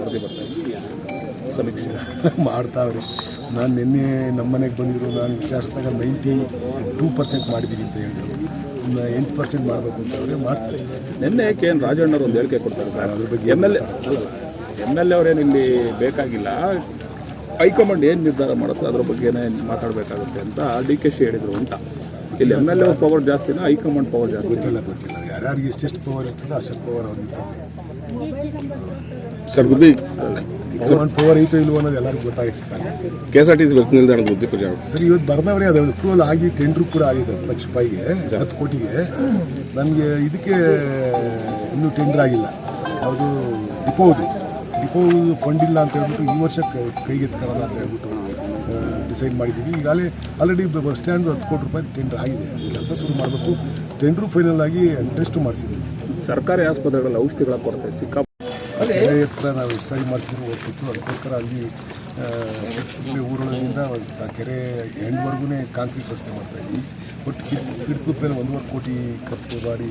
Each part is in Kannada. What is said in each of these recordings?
ವರದಿ ಬರ್ತಾ ಇದೆ. ಸಮೀಕ್ಷೆ ಮಾಡ್ತಾವ್ರಿ. ನಾನು ನಿನ್ನೆ ನಮ್ಮ ಮನೆಗೆ ಬಂದಿದ್ರು ನಾನು ವಿಚಾರಿಸಿದಾಗ ನೈಂಟಿ ಟೂ ಪರ್ಸೆಂಟ್ ಮಾಡಿದ್ದೀನಿ ಅಂತ ಹೇಳಿದ್ರು. ಇನ್ನು ಎಂಟು ಪರ್ಸೆಂಟ್ ಮಾಡಬೇಕು ಅಂತ ಅವರೇ ಮಾಡ್ತಾರೆ. ನಿನ್ನೆ ಕೆ ಎನ್ ರಾಜಣ್ಣವ್ರು ಒಂದು ಹೇಳಿಕೆ ಕೊಡ್ತಾರೆ ಸರ್. ಅದ್ರ ಬಗ್ಗೆ M L A M L A ಅವರೇನು ಇಲ್ಲಿ ಬೇಕಾಗಿಲ್ಲ. ಹೈಕಮಾಂಡ್ ಏನು ನಿರ್ಧಾರ ಮಾಡುತ್ತೆ ಅದ್ರ ಬಗ್ಗೆನೇ ಮಾತಾಡಬೇಕಾಗುತ್ತೆ ಅಂತ ಡಿ ಕೆ ಶಿ ಹೇಳಿದರು ಅಂತ. ಇಲ್ಲಿ ಎಂ ಎಲ್ ಎ ಪವರ್ ಜಾಸ್ತಿನ ಹೈಕಮಾಂಡ್ ಪವರ್ ಜಾಸ್ತಿ? ಗೊತ್ತಿಲ್ಲ ಗೊತ್ತಿಲ್ಲ. ಯಾರ್ಯಾರಿಗೆ ಎಷ್ಟೆಷ್ಟು ಪವರ್ ಇರ್ತದೆ ಅಷ್ಟೆಷ್ಟು ಪವರ್ ಅವ್ರಿಗೆ ಸರ್ ಗುಬ್ಬಿ ಪವರ್ ಐತೋ ಇಲ್ವೋ ಅನ್ನೋದು ಎಲ್ಲರಿಗೂ ಗೊತ್ತಾಗಿರ್ತಾರೆ K S R T C bus ನಿಲ್ದಾಣದ ಗುಬ್ಬಿ ಪ್ರಚಾರ ಸರಿ ಇವತ್ತು ಬರ್ದವ್ರೆ ಅದು ಅಪ್ರೂವಲ್ ಆಗಿ ಟೆಂಡ್ರು ಕೂಡ ಆಗಿದೆ ಹತ್ತು ಲಕ್ಷ ರೂಪಾಯಿಗೆ ಹತ್ತು ಕೋಟಿಗೆ. ನನಗೆ ಇದಕ್ಕೆ ಇನ್ನೂ ಟೆಂಡರ್ ಆಗಿಲ್ಲ. ಯಾವುದು ಡಿಪೋದು ಡಿಪೋ ಫಂಡ್ ಇಲ್ಲ ಅಂತ ಹೇಳ್ಬಿಟ್ಟು ಈ ವರ್ಷ ಕೈಗೆ ಎತ್ಕೊಳ್ಳೋಣ ಅಂತ ಹೇಳ್ಬಿಟ್ಟು ಡಿಸೈಡ್ ಮಾಡಿದ್ದೀವಿ ಈಗಾಗಲೇ ಆಲ್ರೆಡಿ ಬಸ್ ಸ್ಟ್ಯಾಂಡ್ ಹತ್ತು ಕೋಟಿ ರೂಪಾಯಿ ಟೆಂಡರ್ ಆಗಿದೆ. ಕೆಲಸ ಶುರು ಮಾಡಬೇಕು. ಟೆಂಡ್ರು ಫೈನಲ್ ಆಗಿ ಟೆಸ್ಟು ಮಾಡಿಸಿದ್ದೀವಿ ಸರ್ಕಾರಿ ಆಸ್ಪತ್ರೆಗಳಲ್ಲಿ ಔಷಧಿಗಳ ಕೊರತೆ ಸಿಕ್ಕಾ ಕೆರೆ ಹತ್ರ ನಾವು ಸಾರಿ ಮಾಡಿಸಿದ್ರು ಹೋಗ್ತಿತ್ತು ಅದಕ್ಕೋಸ್ಕರ ಅಲ್ಲಿ ಊರೊಳಗಿಂದ ಆ ಕೆರೆ ಎಂಡ್ವರೆಗೂ ಕಾಂಕ್ರೀಟ್ ರಸ್ತೆ ಮಾಡ್ತಾಯಿದ್ವಿ ಒಟ್ಟು ಕಿಡ್ಕುಪ್ ಮೇಲೆ ಒಂದೂವರೆ ಕೋಟಿ ಖರ್ಚು ಮಾಡಿ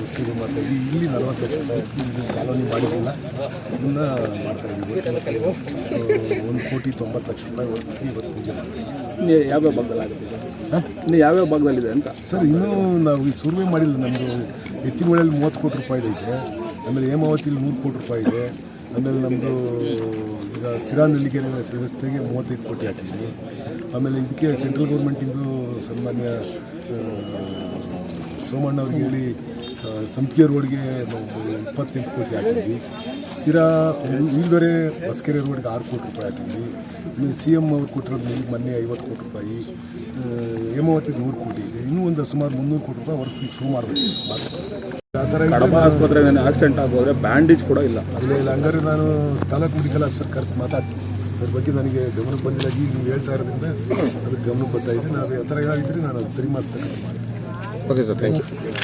ರಸ್ತೆ ಮಾಡ್ತಾ ಇದ್ವಿ. ಇಲ್ಲಿ ನಲವತ್ತು ಲಕ್ಷ ರೂಪಾಯಿ. ಇಲ್ಲಿ ಕಾಲೋನಿ ಮಾಡಿದ್ದಿಲ್ಲ. ಇದನ್ನ ಮಾಡ್ತಾಯಿದ್ವಿ ಒಂದು ಕೋಟಿ ತೊಂಬತ್ತು ಲಕ್ಷ ರೂಪಾಯಿ ಹೊರತು ಇವತ್ತು ಪೂಜೆ ಮಾಡ್ತಾ ಯಾವ್ಯಾವ ಭಾಗದಲ್ಲಿ ಆಗುತ್ತೆ ಇದು? ಇನ್ನು ಯಾವ್ಯಾವ ಭಾಗದಲ್ಲಿದೆ ಅಂತ? ಸರ್ ಇನ್ನೂ ನಾವು ಈ ಸರ್ವೆ ಮಾಡಿಲ್ಲ. ನಮ್ಮದು ಎತ್ತಿನ ಮೂವತ್ತು ಕೋಟಿ ರೂಪಾಯಿ ಐತೆ ಆಮೇಲೆ ಹೇಮಾವತಿಲಿ ನೂರು ಕೋಟಿ ರೂಪಾಯಿ ಇದೆ. ಆಮೇಲೆ ನಮ್ಮದು ಈಗ ಸಿರಾ ನೆಲ್ಲಿಗೆರೆ ವ್ಯವಸ್ಥೆಗೆ ಮೂವತ್ತೈದು ಕೋಟಿ ಹಾಕಿದ್ದೀನಿ. ಆಮೇಲೆ ಇದಕ್ಕೆ ಸೆಂಟ್ರಲ್ ಗೌರ್ಮೆಂಟಿಂದು ಸನ್ಮಾನ್ಯ ಸೋಮಣ್ಣ ಅವ್ರಿಗೆ ಹೇಳಿ ಸಂಪಿಗೆ ರೋಡ್ಗೆ ನಾವು ಇಪ್ಪತ್ತೆಂಟು ಕೋಟಿ ಹಾಕಿದ್ವಿ. ಸ್ಥಿರ ಈಗವರೆ ಹೊಸಕೆರೆ ರೋಡ್ಗೆ ಆರು ಕೋಟಿ ರೂಪಾಯಿ ಹಾಕಿದ್ವಿ. ಇನ್ನು ಸಿ ಎಂ ಅವ್ರು ಕೊಟ್ಟಿರೋದು ಮೊನ್ನೆ ಐವತ್ತು ಕೋಟಿ ರೂಪಾಯಿ. ಹೇಮಾವತಿ ನೂರು ಕೋಟಿ ಇದೆ. ಇನ್ನೂ ಒಂದು ಸುಮಾರು ಮುನ್ನೂರು ಕೋಟಿ ರೂಪಾಯಿ ವರ್ಕ್ ಶುರು ಮಾಡಬೇಕು ಆ ಥರ ಆಸ್ಪತ್ರೆ ಆಕ್ಸಿಡೆಂಟ್ ಆಗೋದ್ರೆ ಬ್ಯಾಂಡೇಜ್ ಕೂಡ ಇಲ್ಲ. ಇಲ್ಲ ಇಲ್ಲ. ಹಂಗಾರೆ ನಾನು ತಾಲೂಕು ಮೆಡಿಕಲ್ ಆಫೀಸರ್ ಕರೆಸಿ ಮಾತಾಡ್ತೀನಿ. ಅದ್ರ ಬಗ್ಗೆ ನನಗೆ ಗಮನಕ್ಕೆ ಬಂದಿಲ್ಲ. ಈಗ ನೀವು ಹೇಳ್ತಾ ಇರೋದ್ರಿಂದ ಅದಕ್ಕೆ ಗಮನಕ್ಕೆ ಬರ್ತಾ ಇದೆ. ನಾವು ಯಾವ ಥರ ಏನಾಗಿದ್ರೆ ನಾನು ಅದು ಸರಿ ಮಾಡಿಸ್ತಕ್ಕಂಥ ಮಾಡ್ತೀನಿ ಓಕೆ ಸರ್ ಥ್ಯಾಂಕ್ ಯು